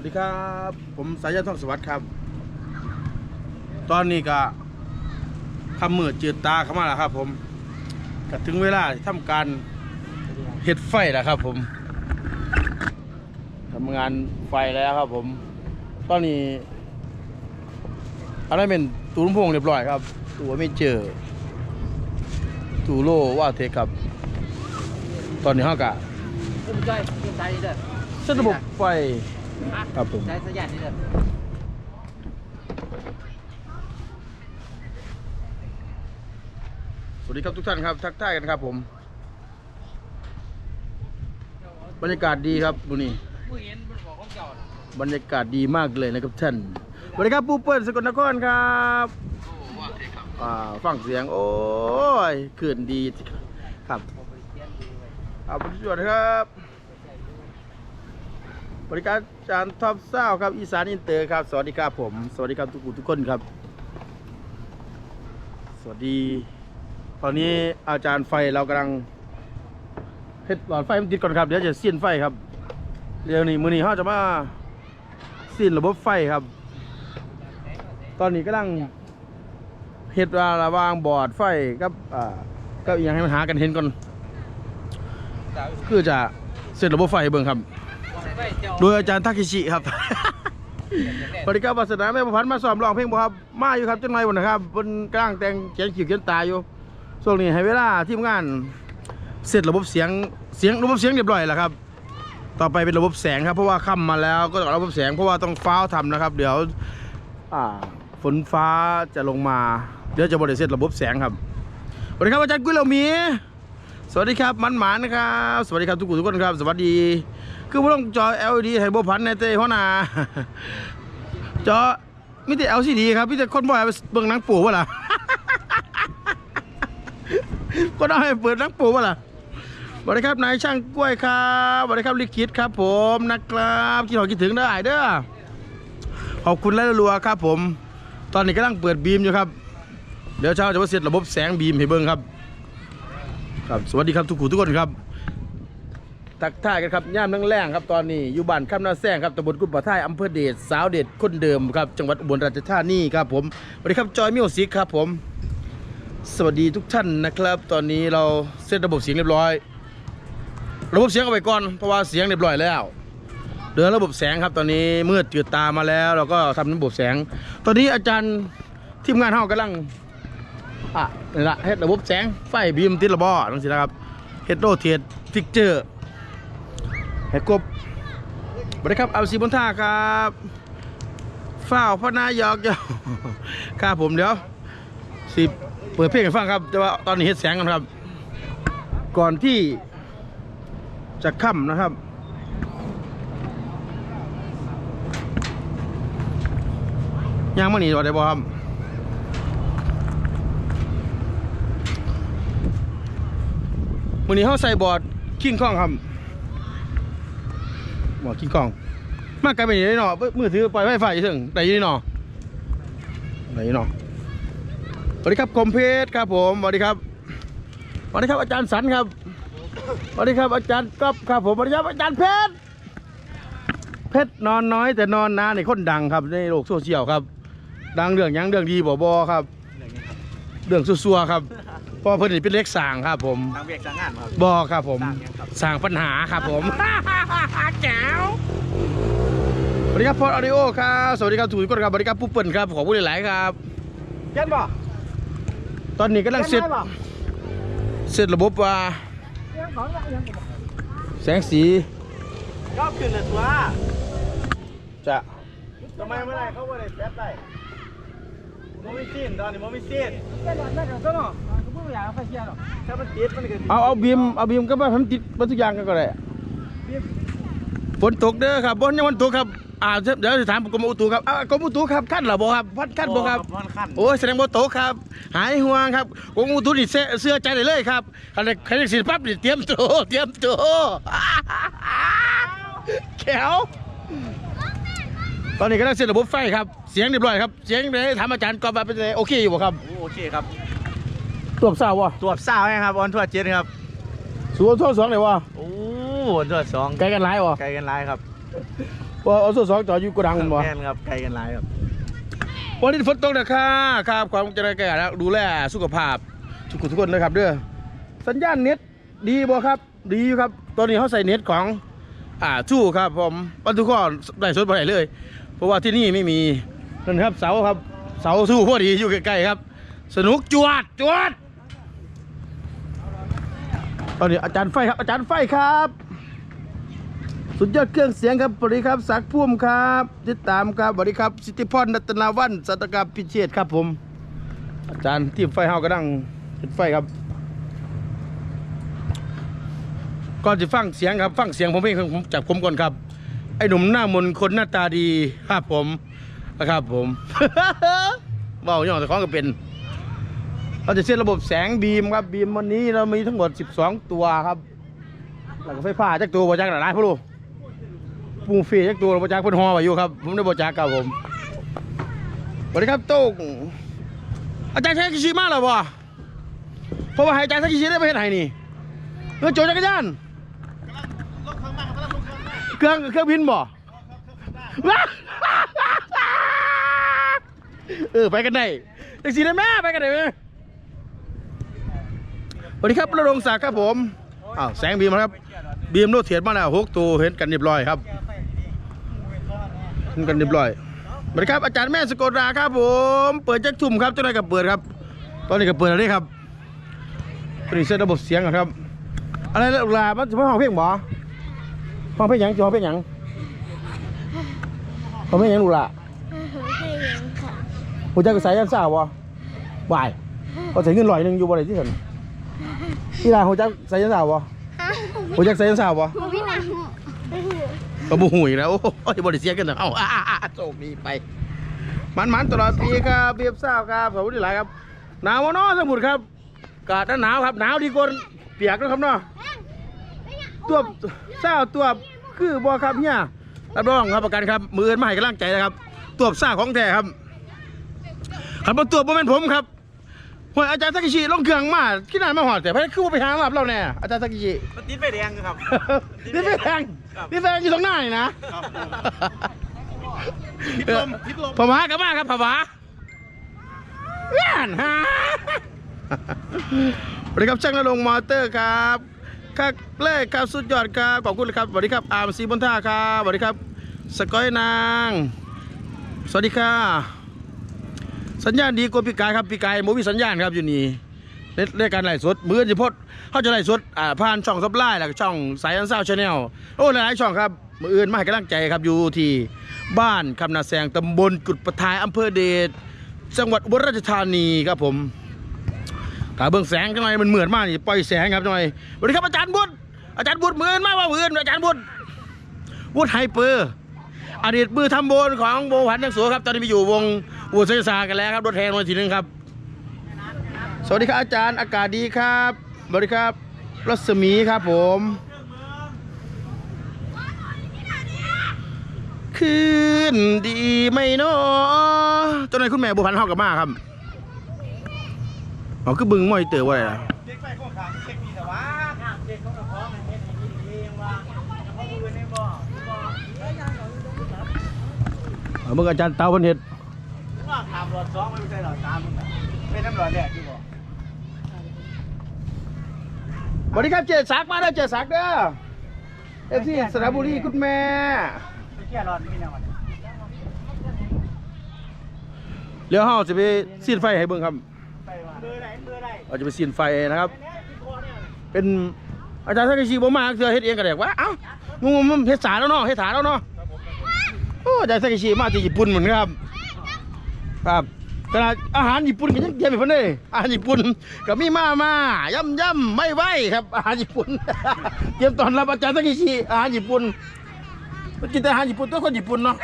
วัสดีครับ ผมสายันทองสวัสดิ์ครับ ตอนนี้ก็คำมืดจืดตาเข้ามาแล้วครับ ผมก็ถึงเวลาที่ทำการเฮ็ดไฟแล้วครับ ผมทำงานไฟแล้วครับ ผม ตอนนี้อันนั้นเป็นตู้ลำโพงเรียบร้อยครับ ตัวไม่เจอ ตูโลว่าเทคครับ ตอนนี้เขากะอุ้มจ้อยอุ้มใจนี่เด้อเส้นระบบไฟ ครับผมใจสัญญาณนี่เด้อสวัสดีครับทุกท่านครับ ทักทายกันครับผม บรรยากาศดีครับบุนี่ผู้เห็นมันบอกของเจ้าน่ะบรรยากาศดีมากเลยนะครับท่านสวัสดีครับปูเปิ้ลสกลนครครับอ่าฟังเสียง โอ้ยขื่นดี ครับเอาบริจวดครับ บริการจานท็อปเศร้าครับอีสานอินเตอร์ครับ สวัสดีครับผม สวัสดีครับทุกคนทุกคนครับ สวัสดี ตอนนี้อาจารย์ไฟเรากำลังเฮ็ดหลอดไฟมันติดก่อนครับ เดี๋ยวจะเสียนไฟครับเดี๋ยวนี้มือนี้เขาจะมาสิ้นระบบไฟครับ ตอนนี้กำลังเฮ็ดวาระวางบอร์ดไฟกับอ่ากับอหย่างให้มันหากันเห็นก่อน คือจะเสร็จระบบไฟเบิ่งครับ โดยอาจารย์ทาเคชิครับสวัสดีครับวัสนาแม่ประพันธ์มาสอบร้องเพลงบ่ครับ มาอยู่ครับจังไรวันนะครับบนกลางแต่งเขียนขีดเขียนตาอยู่ช่วงนี้ให้เวลาทีมงาน เสร็จระบบเสียงเสียงระบบเสียงเรียบร้อยแล้วครับ ต่อไปเป็นระบบแสงครับเพราะว่าค่ำมาแล้วก็ต้องระบบแสงเพราะว่าต้องฟ้าวทำนะครับ เดี๋ยวฝนฟ้าจะลงมา เดี๋ยวจะบริเสร็จระบบแสงครับสวัสดีครับอาจารย์กุ้ยเหล่ามี สวัสดีครับมันหมานนะครับ สวัสดีครับทุกคนทุกคนครับ สวัสดี คือบ่ต้องจอ LED ให้บ่พันในเต้หัวหน้าจอมีแต่ LCD ครับมีแต่คนบ่ให้ไปเบิ่งหนังปู่บ่ล่ะก็ได้ให้เปิดหนังปู่บ่ล่ะสวัสดีครับนายช่างกล้วยครับสวัสดีครับลิขิตครับผมนะครับคิดหอคิดถึงเด้เด้อขอบคุณและรัวครับผม ตอนนี้กำลังเปิดบีมอยู่ครับ เดี๋ยวเช้าจะมาเสร็จระบบแสงบีมให้เบิ่งครับ ครับ สวัสดีครับทุกคนทุกคนครับ ทักทายกันครับย่ามนังแรงครับตอนนี้อยู่บ้านข้ามนาแซงครับตำบลกุฎป่าท้ายอำเภอเดชสาวเดชคนเดิมครับจังหวัดอุบลราชธานีครับผมสวัสดีครับจอยมิวสิกครับผม สวัสดีทุกท่านนะครับ ตอนนี้เราเซตระบบเสียงเรียบร้อย ระบบเสียงเอาไปก่อนเพราะว่าเสียงเรียบร้อยแล้วเหลือระบบแสงครับตอนนี้มืดจืดตามาแล้ว เราก็ทำระบบแสง ตอนนี้อาจารย์ทีมงานเฮากำลังอะนี่ละเฮ็ดระบบแสงไฟบีมติดระบอทั้งสินะครับเฮ็ดโรเทตฟิกเจอร์ ให้กบสวัสดีครับเอาสีบนท่าครับฝ้าพระนายอกเจ้าครับผมเดี๋ยวสิเปิดเพลงให้ฟังครับ แต่ว่าตอนนี้เฮ็ดแสงกันครับ ก่อนที่จะค่ำนะครับย่างมาหนีตัวได้บ่ครับวันนี้เขาใส่บอร์ดคิงคองครับ มอกินกล่อง มากไกลไปนี่เนาะมือถือปล่อยไฟไฟถึงได้อยี่นี่เนาะได้อยี่เนาะสวัสดีครับคมเพชรครับผมสวัสดีครับสวัสดีครับอาจารย์สันครับสวัสดีครับอาจารย์ก๊อฟครับผมสวัสดีครับอาจารย์เพชรเพชรนอนน้อยแต่นอนนานในคนดังครับในโลกโซเชียลครับ ดังเรื่องยังเรื่องดีบ่บอครับ เรื่องซัวๆครับ เพอเพิ่นนี่เป็นเล็กสร้างครับผมทางเวียกสร้างงานครับบอครับผม สร้างยังครับสร้างปัญหาครับผม แจ๋วสวัสดีครับพอดออดิโอครับสวัสดีครับทุกคนครับสวัสดีครับปุ๊บเปิลครับขอบคุณหลายๆครับ เย็นบ่ตอนนี้กำลังเสร็จเสร็จระบบว่าแสงสีรอบขึ้นเลยตัวจะทำไมเมื่อไรเขาบ่ได้แป๊บได้ โมมิซีนตอนนี้โมมิซีนแค่หลอดแม่กับตัวเนาะกูไม่อยากเอาไฟเชียร์หรอกถ้ามันติดมันก็ติดเอาเอาบีมเอาบีมก็มาทำติดมาทุกอย่างกันก็ได้ฝนตกเด้อครับบนยังวันตกครับอ่าเดี๋ยวจะถามกรมอุตุครับอ่ากรมอุตุครับขั้นเหรอบ่ครับพัดขั้นบ่ครับมันขั้นโอ้ยแสดงว่าโตครับ หายห่วงครับกรมอุตุนี่เสื้อเสื้อใจได้เลยครับใครใครได้สิปั๊บนี่เตรียมตัวเตรียมตัวแขวตอนนี้กำลังเสร็จระบบไฟครับ เสียงเรียบร้อยครับ เสียงเลยถามอาจารย์กอบว่าเป็นไงโอเคอยู่บ่ครับโอเคครับตัวสาววะตัวบซ่าไหมครับออนทัวร์เจ็ดครับสูงทั่วสองเลยวะโอ้ออนทัวร์สองไกลกันหลายวะไกลกันหลายครับพอเอาโซ่สองจอดอยู่กระดังมันบ่แม่นครับไกลกันหลายครับวันนี้ฝนตกนะค่ะครับความเจริญแก่แล้วดูแลสุขภาพทุกคนทุกคนนะครับเด้อสัญญาณเน็ตดีบ่ครับ ดีอยู่ครับตอนนี้เขาใส่เน็ตของอ่าชู่ครับผมบรรทุกข้อได้สดบ่ได้เลย เพราะว่าที่นี่ไม่มี นั่นครับเสาครับ เสาสู้พอดีอยู่ใกล้ๆครับ สนุกจวดจวดตอนนี้อาจารย์ไฟครับ อาจารย์ไฟครับ สุดยอดเครื่องเสียงครับสวัสดีครับสักพุ่มครับติดตามครับสวัสดีครับ สิทธิพรรัตนาวันสัตกรรมพิเชษครับผม อาจารย์ทีมไฟเฮากระดังติดไฟครับก่อนจะฟังเสียงครับ ฟังเสียงผมเองผมจากผมก่อนครับ ไอ้หนุ่มหน้ามนคนหน้าตาดีครับผม นะครับผม เบาอย่างแต่ของก็เป็น เราจะเช็ดระบบแสงบีมครับบีมวันนี้เรามีทั้งหมด 12 ตัวครับแล้วก็ไฟฟ้าจักตัวบจักหลายพ่อลูกปูเฟจักตัวบจักพ่นฮอไว้อยู่ครับผมได้บจักครับผมสวัสดีครับโต้งอาจารย์ใช้กิชิมาแล้วบ่เพราะว่าห้อาจารย์ใช้กิชิได้ไปเฮ็ดให้นี่เงินโจจักรยานเครื่องเครื่องบินบ่ เออไปกันได้แท็กซี่ได้ไหมไปกันได้ไหมสวัสดีครับระดงศักดิ์ครับผมอ้าวแสงบีมครับ บีมโนเทียนมาแล้วหกตัวเห็นกันเรียบร้อยครับเห็นกันเรียบร้อยสวัสดีครับอาจารย์แม่สกลราครับผม เปิดแจักทุ่มครับเจ้านายกับเปิดครับ ตอนนี้ก็เปิดแล้วนี่ครับตอนนี้เซตระบบเสียงครับ อะไรล่ะลูกหลามันจะมาห้องเพลงบ่ห้องเพลงหยังจะห้องเพลงหยังห้องเพลงหยังลูกหลาให้ยังค่ะ หัวใจกระสายยันสาวบ่บ่ายเขาใส่เงินลอยหนึงอยู่บ่ได้ที่เห็นที่ร้านหัวใจใส่ยันสาวบ่ฮะหัวใจใส่ยันสาวบ่พี่หนังก็บูหุยแล้วโอ้ยบริเสียกันเนอะเอ้าอ่าอ่าอ่าโชคดีไปมันมันๆตลอดปีครับเบียบทราบครับสวัสดีหลายครับหนาวบ่เนาะสมุทรครับกาดหนาวครับหนาวดีกว่าเปียกนะครับเนาะตัวเศร้าตัวคือบ่ครับเนี่ยรับรองครับประกันครับมืออนมาให้กำลังใจนะครับตัวซ่าของแท้ครับ ขันบนตัวบ่เป็นผมครับหัวอาจารย์สักกิชิลงเครื่องมาที่นั่นมาหอดแต่พระคือว่าไปหามาเราแน่อาจารย์สักกิชิมันติดไฟแดงครับนี่แฟงนี่แฟงอยู่ตรงหน้านี่นะพิดลมพิดลมผวากับมาครับผวาแย่นฮะสวัสดีครับช่างนรงค์มอเตอร์ครับครับเลขครับสุดยอดครับขอบคุณครับสวัสดีครับอาร์มซีบนท่าครับสวัสดีครับสกอยนาง สวัสดีค่ะ สัญญาณดีกว่าปีกายครับปีกายโมมีสัญญาณครับอยู่นี่ในในการไล่สดมือจะพดเขาจะไล่สดอ่าผ่านช่องซับไลน์แล้วก็ช่องสายอันเศร้าชาแนลโอ้หลายๆช่องครับมืออื่นมาให้กำลังใจครับอยู่ที่บ้านคำนาแสงตำบลกุดประทายอำเภอเดชจังหวัดอุบลราชธานีครับผมถ้าเบิ่งแสงจังหน่อยมันเหมือนมากนี่ปล่อยแสงครับจังหน่อยสวัสดีครับอาจารย์บุตรอาจารย์บุตรมืออื่นมากว่ามืออื่นอาจารย์บุตรบุตรไฮเปอร์อดีตมือทำโบนของโบวันนักสัวครับตอนนี้ไปอยู่วง อุตสาหศากันแล้วครับรถแทนวันที่หนึ่งครับ สวัสดีครับอาจารย์อากาศดีครับสวัสดีครับรัศมีครับผม คืนดีไม่นอจ้านคุณแม่บัวพันธ์เข้ากับมาครับเอาคือบึงมอยเตอร์ว่าอะไรล่ะเด็กไฟข้างข้างเช็คมีแต่ว่าเด็กเขาก็พร้อมเขาอาเมื่ออาจารย์เตาพันเห็ด ว่าถามหลอดสองไม่ใช่หลอดสามมึงเป็นน้ำหลอดแรกที่บ่สวัสดีครับเจสักมาแล้วเจสักเด้อเอฟซีสระบุรีคุณแม่ ไปเกี่ยหลอดนี่เนี่ยวันเดี๋ยวเฮาจะไปซีนไฟให้เบิ่งครับไปว่าเบอร์ไหนเบอร์ไหนเราจะไปซีนไฟนะครับ เนี่ยที่คอเนี่ยเป็นอาจารย์ทักษิณบ่มาเทื่อเฮ็ดเองก็ได้ว่าเอ้ามึงมันเฮ็ดสาแล้วเนาะเฮ็ดสาแล้วเนาะโอ้อาจารย์ทักษิณมาจากญี่ปุ่นเหมือนกันครับ ครับขนาดอาหารญี่ปุ่นก็ยังเยี่ยมไปเพิ่นเลยอาหารญี่ปุ่นก็มีมามาย่ำย่ำไม่ไหวครับ อาหารญี่ปุ่น เตรียมตอนรับอาจารย์ทักษิอาหารญี่ปุ่นมันกินแต่อาหารญี่ปุ่นตัวคนญี่ปุ่นเนาะ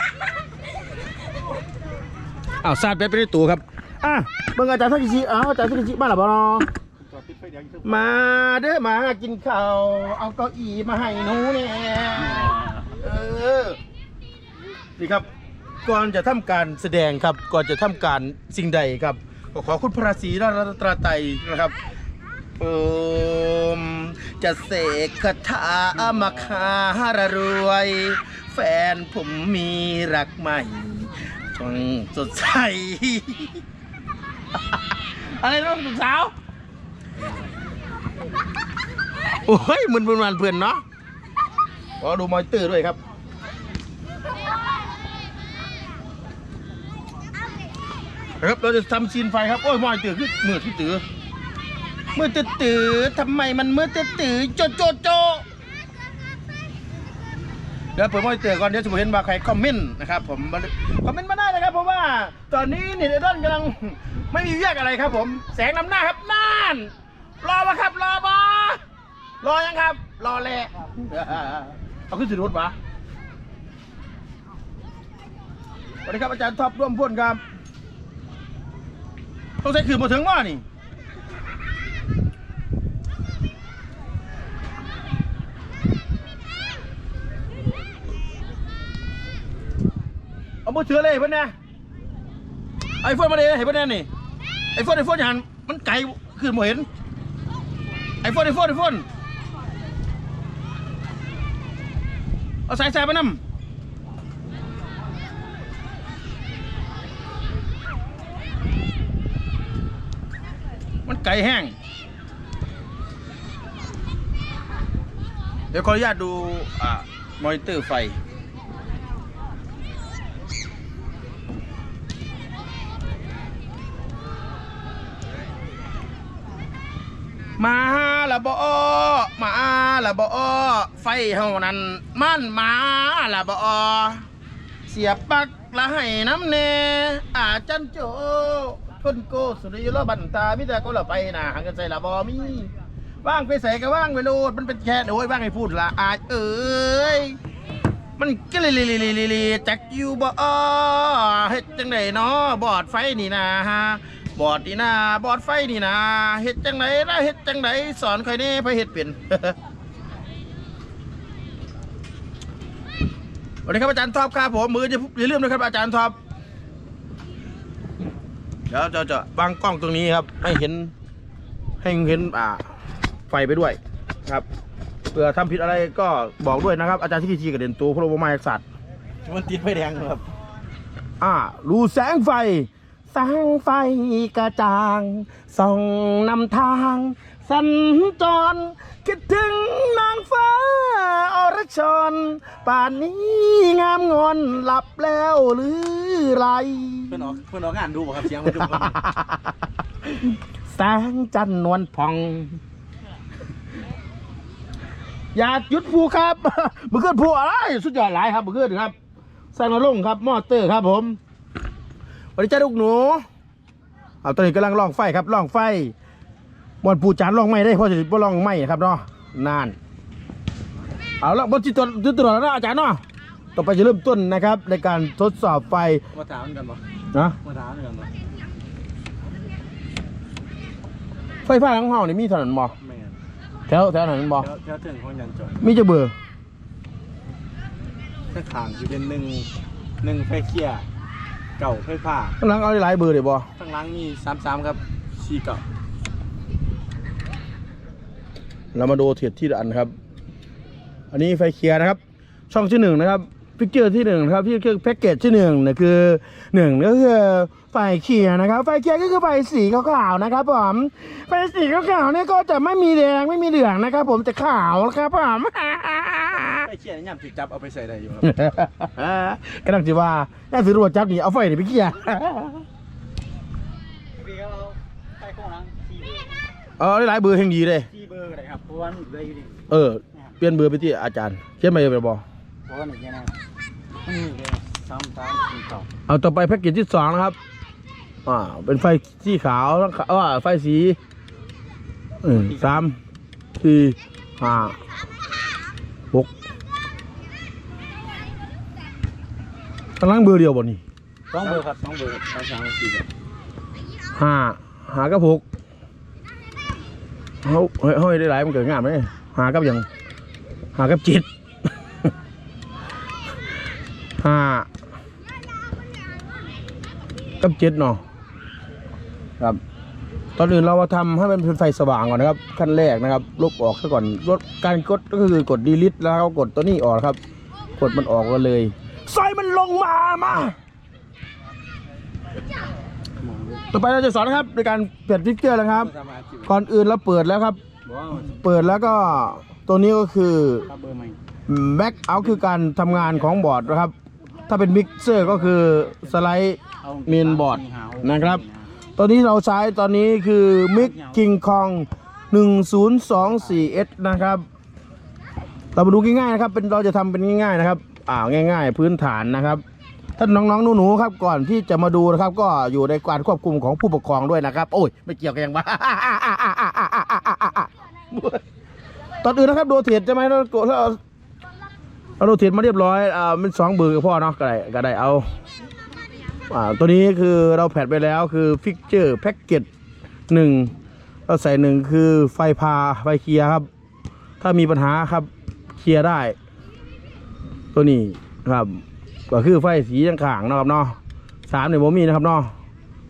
อ้าวสาดไปไปในตู้ครับอะเบิ่งอาจารย์ทักษิณอ้าวอาจารย์ทักษิณมาแล้วบ่เนาะมาเด้อมากินข้าวเอาเก้าอี้มาให้หนูเนี่ยเออนี่ครับ ก่อนจะทำการแสดงครับก่อนจะทำการสิ่งใดครับก็ขอคุณพระศรีรัตนตราไตรนะครับเอมจะเสกคาถามาคารรวย แฟนผมมีรักใหม่ช่องสดใส อะไรน้องสุสาว โอ้ยมึนมึนมันเพื่อนเนาะขอดูมอยเตอร์ด้วยครับ ครับ เราจะทำซีนไฟครับ โอ้ยมอยเตอร์คือมือที่ตือมือตือตือทำไมมันมือตือตือโจโจโจเดี๋ยวเปิดมอยเตอร์ก่อนเดี๋ยวจะเห็นว่าใครคอมเมนต์นะครับผมคอมเมนต์มาได้นะครับ เพราะว่าตอนนี้นี่เดดอนกำลังไม่มีเรียกอะไรครับ ผม แสงนำหน้าครับน่านรอวะครับรอบอรอยังครับ รอแลเอาขึ้นสิรถวะสวัสดีครับอาจารย์ท็อปร่วมพ่นครับ ต้องใช้ขืนมาถึงว่านี่เอามือถือเลยเพื่อนนะไอโฟนมาเลยเห็นเพื่อนนี่ไอโฟนไอโฟนอย่าหันมันไกลขึ้นมาเห็นไอโฟนไอโฟนไอโฟนเอาสายสายไปนำ ไกลแห้ง เดี๋ยวขออนุญาตดูอ่ามอนิเตอร์ไฟ มาละบอมาละบอไฟเฮานั้นมันมาละบอเสียบปักละให้น้ำเนอาจันโจ ทนโกสุริยโลบันตามิแต่ก็ละไปนะหังกันใส่ละบอมีว่างไปใส่ก็ว่างไปโลดมันเป็นแค่โอ้ยว่างให้พูดละอาจเอ้ยมันก็เลยเลยเลยเลยจักอยู่บ่เฮ็ดจังไดเนาะบอดไฟนี่นะฮะบอดนี่นะบอดไฟนี่นะเฮ็ดจังไดนะเฮ็ดจังไดสอนใครนี่ไปเฮ็ดเป็นสวัสดีครับอาจารย์ท็อปครับผมมือจะอย่าลืมนะครับอาจารย์ท็อป ดี๋ยวจะจะวางกล้องตรงนี้ครับให้เห็นให้เห็นอ่าไฟไปด้วยครับเผื่อทำผิดอะไรก็บอกด้วยนะครับ อาจารย์ที่ทีกับเด่นตูพระบรมายสัตว์มันติดไฟแดงครับ อ่ารูแสงไฟแสงไฟกระจ่างส่องนำทาง สัญจร คิดถึงนางฟ้าอรชร ป่านนี้งามงอนหลับแล้วหรือไร เพื่อนออกเพื่อนออกงานดูบ่ครับเสียงมันดูบ่แสงจันทร์นวลผ่อง อยากหยุดผูครับมือเกินผูอะไรสุดยอดหลายครับมือเกินครับสร้างนรงค์ครับ มอเตอร์ครับผมสวัสดีจ้าลูกหนู เอาตอนนี้กำลังล่องไฟครับล่องไฟ บอนปูจานล่องไม่ได้เพราะจะบ่ล่องไม่ครับเนาะนาน เอาละบนจิตตัวจิตตัวแล้วนะอาจารย์เนาะต่อไปจะเริ่มต้นนะครับ ในการทดสอบไฟมาถามกันบ่นะมาถามกันบ่ไฟฟ้าทั้งห้องนี่มีเท่านั้นบ่แม่นแถวแถวนั้นบ่เดี๋ยวเดี๋ยวถึงของยันจอยมีจะเบอร์ถ้าขางสิเป็นหนึ่งหนึ่งไฟเคียร์เก่าไฟผ้าข้างหลังเอาหลายเบอร์เลยบ่ข้างหล่างมี33ครับสี่เก่า เรามาดูเทียบที่ละอันครับ อันนี้ไฟเคลียร์นะครับ ช่องที่หนึ่งนะครับพิกเจอร์ที่หนึ่งนะครับที่คือแพ็กเกจที่หนึ่งเนี่ยคือหนึ่งก็คือไฟเคลียร์นะครับ ไฟเคลียร์ก็คือไฟสีขาวๆนะครับผมไฟสีขาวๆเนี่ยก็จะไม่มีแดงไม่มีเหลืองนะครับ ผมจะขาวนะครับผมไฟเคียร์นี่ยามถูกจับเอาไปใส่ได้อยู่ครับกำลังจะว่าถ้าซื้อรวดจับนี่เอาไฟนี่ไปเคลียร์ พี่ก็เอาไฟข้างหล่างสี่ เอาหลายๆเบอร์แห่งดีเลยสี่เบอร์ก็ได้ครับเพราะว่ามันได้อยู่ดิเออ เปลี่ยนเบอร์ไปที่อาจารย์เขียนมาเลยบ่เพราะว่าหนึ่งแค่นั้นมันมีแค่สามสามสี่เก่าเอาต่อไปแพ็กเกจที่สองนะครับ อ่า เป็นไฟสีขาวทั้งขาวอ่าไฟสีเออสามสี่ห้าหกกำลังเบอร์เดียวบ่นี่สองเบอร์ครับสองเบอร์สามสามสี่เบอร์ห้าหากับหก เขาเฮ้ยเฮ้ยได้หลายมันเกิดงามไหมหากับหยังหากับจิตหากับจ็ดเนาะครับตอนอื่นเรามาทำให้มันเป็นไฟสว่างก่อนนะครับ ขั้นแรกนะครับลบออกซะก่อนลดการกดก็คือกดดีลิทแล้วก็กดตัวนี้ออกครับ กดมันออกก็เลยซอยมันลงมามา ต่อไปเราจะสอนนะครับในการเปลี่ยนฟิกเกอร์แล้วครับ ก่อนอื่นเราเปิดแล้วครับ เปิดแล้วก็ตัวนี้ก็คือแบ็กเอาคือการทำงานของบอร์ดนะครับ ถ้าเป็นมิกเซอร์ก็คือสไลด์เมนบอร์ดนะครับ ตัวนี้เราใช้ตอนนี้คือมิกคิงคอง 1024S นะครับ เรามาดูง่ายๆนะครับ เป็นเราจะทำเป็นง่ายๆนะครับอ่าง่าย ๆ พื้นฐานนะครับ ท่านน้องๆหนูๆครับก่อนที่จะมาดูนะครับ ก็อยู่ในการควบคุมของผู้ปกครองด้วยนะครับ โอ้ยไม่เกี่ยวกันยังบ้าตอนอื่นนะครับโดเทดใช่ไหมเราเราเราโดเทดมาเรียบร้อยอ่ามันสองเบอร์กับพ่อเนาะก็ได้ก็ได้เอาอ่าตัวนี้คือเราแผดไปแล้วคือฟิกเจอร์แพ็กเกจหนึ่งเราใส่หนึ่งคือไฟพาไฟเคลียร์ครับ ถ้ามีปัญหาครับเคลียร์ได้ ตัวนี้ครับ ก็คือไฟสีต่างๆนะครับเนาะสามในโมมีนะครับเนาะ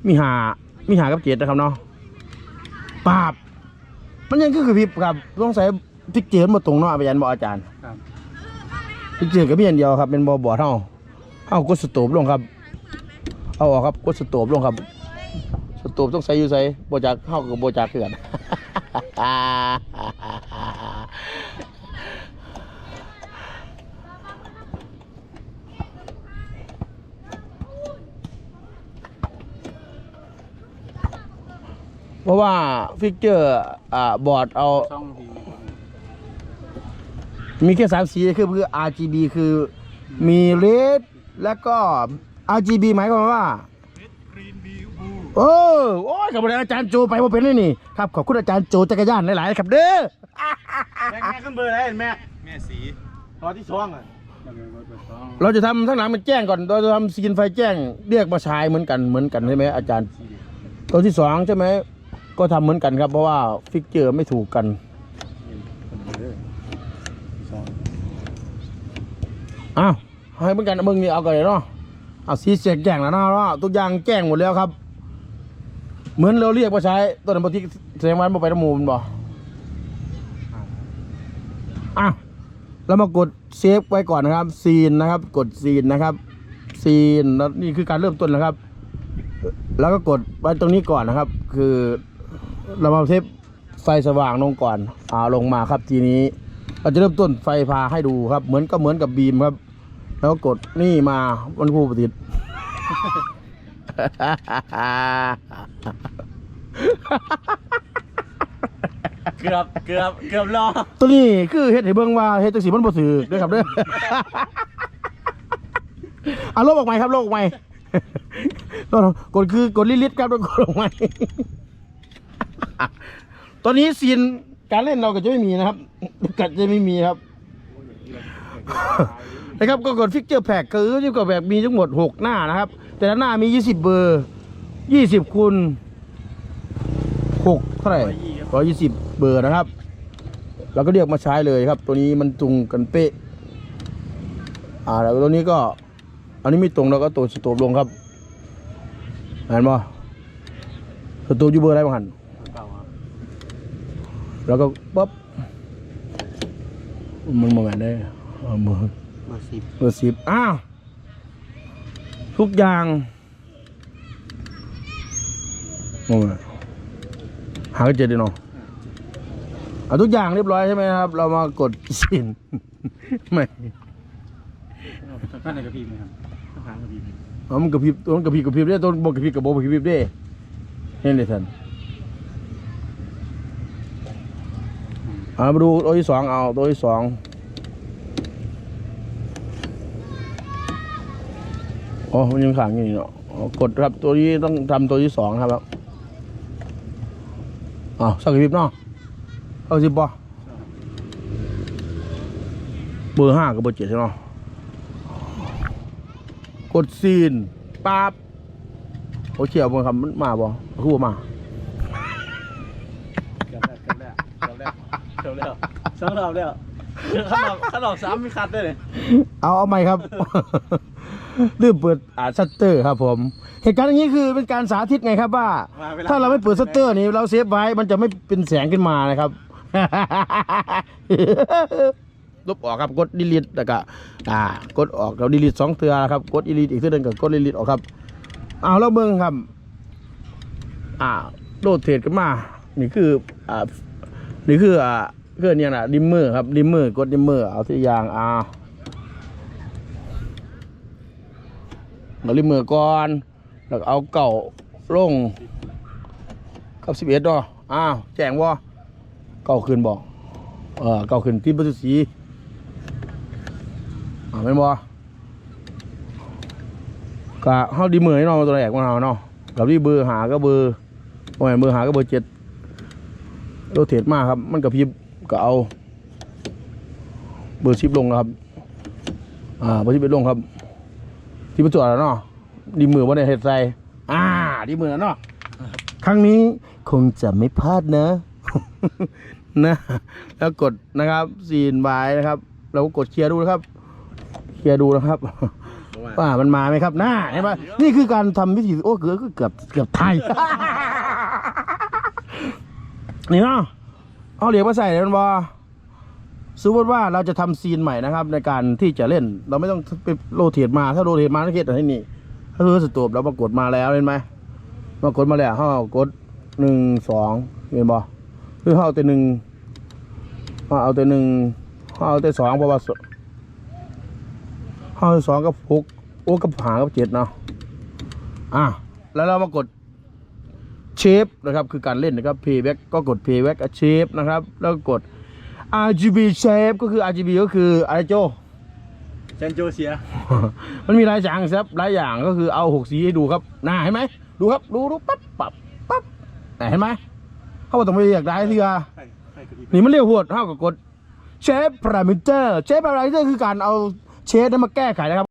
มีหามีหากับเจ็ดนะครับเนาะปราบ มันยังคือคือพริบครับต้องใส่พิกเจอร์มาตรงเนาะอาจารย์บอกอาจารย์ครับพิกเจอร์ก็มีอันเดียวครับเป็นบอบอดเท่าเท่ากดสโตบลงครับ เอาออกครับกดสโตบลงครับสโตบต้องใส่อยู่ใส่บอจากเท่ากับบอจากเกิน เพราะว่าฟิกเจอร์อ่าบอร์ดเอาช่องทีมีแค่สามสีคือคือ RGB คือมีเรดแล้วก็ RGB หมายความว่าโอ้โอ้ยขอบคุณอาจารย์โจไปว่าเป็นเลยนี่ครับขอบคุณอาจารย์โจจักรยานหลายๆครับเด้อแม่แม่ขึ้นเบอร์อะไรแม่แม่สีตอนที่สองอะเบอร์เบอร์สองเราจะทำทั้งหลังเป็นแจ้งก่อนเราจะทำสกินไฟแจ้งเรียกมาใช้เหมือนกันเหมือนกันใช่ไหมอาจารย์ตัวที่สองใช่ไหม ก็ทำเหมือนกันครับ เพราะว่าฟิกเจอร์ไม่ถูกกันอ้าวให้เหมือนกันนะมึงนี่เอากันเลยเนาะเอาสีเสียงแจ้งแล้วนาะเนาะทุกอย่างแจ้งหมดแล้วครับ เหมือนเราเรียกมาใช้ตัวนั้นบางทีแสดงวันบ่ไปน้ำมูลบ่อ้าวเรามากดเซฟไว้ก่อนนะครับ ซีนนะครับ กดซีนนะครับ ซีนแล้วนี่คือการเริ่มต้นนะครับ แล้วก็กดไว้ตรงนี้ก่อนนะครับ คือ เรามาเซฟไฟสว่างลงก่อนอ่าลงมาครับทีนี้ เราจะเริ่มต้นไฟพาให้ดูครับ เหมือนก็เหมือนกับบีมครับ แล้วก็กดนี่มามันคู่ปฏิทินเกือบเกือบเกือบรอตัวนี้คือเฮ็ดให้เบิ่งว่าเฮ็ดจังสีมันบ่ถือเด้อครับเด้อเอาลบออกใหม่ครับลบออกใหม่ลบออกกดคือกดลิลิตครับแล้วกดออกใหม่ ตอนนี้ซีนการเล่นเราก็จะไม่มีนะครับกัดจะไม่มีครับ นะครับก็กดฟิกเจอร์แพ็กคือที่กดแบบมีทั้งหมด 6 หน้านะครับ แต่ละหน้ามี 20 เบอร์ 20คูณ6เท่าไหร่120 เบอร์นะครับ เราก็เรียกมาใช้เลยครับ ตัวนี้มันตรงกันเป๊ะ อ่าแล้วตัวนี้ก็ อันนี้ไม่ตรงเราก็ตัวสโตบลงครับเห็นป่ะสตบอยู่เบอร์อะไรบ้างหันเก่าครับ แล้วก็ปั๊บมันมองไงได้เอามือเบอร์สิบเบอร์สิบอ้าว ทุกอย่างมองไงหาก็เจอดีเนาะเอาทุกอย่างเรียบร้อยใช่ไหมครับ เรามากดสินไม่ท่านไหนกระพริบไหมครับท่านกระพริบเอามันกระพริบตัวมันกระพริบกระพริบได้ตัวบกกระพริบกระโบกกระพริบได้เห็นเลยท่าน เอามาดูตัวที่สองเอาตัวที่สองโอ้มันยังขังอยู่เนาะกดครับตัวนี้ต้องทำตัวที่สองครับอ้าวสักกระพริบเนาะเอาสิบปะเบอร์ห้ากับเบอร์เจ็ดใช่เนาะกดซีนปั๊บโอเชียวบนคำมันมาบ่คือบ่มา เกือบแล้วเกือบแล้วเกื อบแล้วเกือบแล้วสองรอบแล้วขนมขนมสามมีคัดด้วยเลยเอาเอาใหม่ครับ ลืมเปิดอ่าชัตเตอร์ครับผม เหตุการณ์อย่างนี้คือเป็นการสาธิตไงครับว่า ถ้าเราไม่เปิดชัตเตอร์นี่เราเซฟไว้มันจะไม่เป็นแสงขึ้นมานะครับ ลบออกครับกดดีลิทแล้วก็อ่ากดออกเราดีลิทสองเทือครับกดดีลิทอีกเทือหนึงก็กดดีลิทออกครับเอาแล้วเบิ่งครับ อ่าโหลดเทรดกันมา นี่คืออ่านี่คืออ่า เครื่องเนี่ยนะดิมเมอร์ครับดิมเมอร์กดดิมเมอร์เอาที่ยางอ่าเราดิมเมอร์ก่อนแล้วเอาเก่าลงกับสิบเอ็ดดออ้าวแจ้งว่าเก่าขึ้นบอกเออเก่าขึ้นที่ประตูสีอ่าไม่บอก็เฮาดิมเมอร์ให้น้องตัวแรกมาเอาเนาะกับที่เบอร์หาก็เบอร์โอ้ยเบอร์หาก็เบอร์เจ็ดโรเทตมากครับ มันกับพิบ ก็เอา เบอร์ชิปลงนะครับ อ่าเบอร์ชิปไปลงครับ ที่ประจวบแล้วเนาะดีมือว่าในเห็ดใส่อ่าดีมือแล้วเนาะครั้งนี้คงจะไม่พลาดนะ นะ แล้วกดนะครับซีนบายนะครับ เราก็กดเคลียร์ดูนะครับ เคลียร์ดูนะครับ ว่ามันมาไหมครับน่าเห็นไหมนี่คือการทำวิธีโอ้เกือบเกือบเกือบไทย นี่เนาะ เอาเหลียญมาใส่เลยมันบอสมมติว่าเราจะทำซีนใหม่นะครับ ในการที่จะเล่น เราไม่ต้องไปโรเทตมาถ้าโรเทตมาต้องเฮ็ดอะไรนี่ถ้าคือสตูบเราปรากฏมาแล้วเห็นไหมปรากฏมาแล้วเขาเอากดหนึ่งสองเห็นบอคือเขาเอาแต่หนึ่งเขาเอาแต่หนึ่งเขาเอาแต่สองเพราะว่าเขาเอาสองกับหกโอ้กับหากับเจ็ดเนาะอะแล้วเรามากด เชฟนะครับคือการเล่นนะครับ payback ก็กด payback เชฟนะครับ แล้วก็กด RGB shape ก็คือ RGB ก็คืออะไรโจเชนโจเสีย มันมีหลายอย่างครับหลายอย่างก็คือเอาหกสีให้ดูครับน่าเห็นไหมดูครับดูดูปั๊บปั๊บปั๊บน่ะเห็นไหมเขาบอกต้องไปอยากได้ทีอะนี่มันเรียกหวดเท่ากับกดเชฟพารามิเตอร์เชฟพารามิเตอร์คือการเอาเชฟนั้นมาแก้ไขนะครับ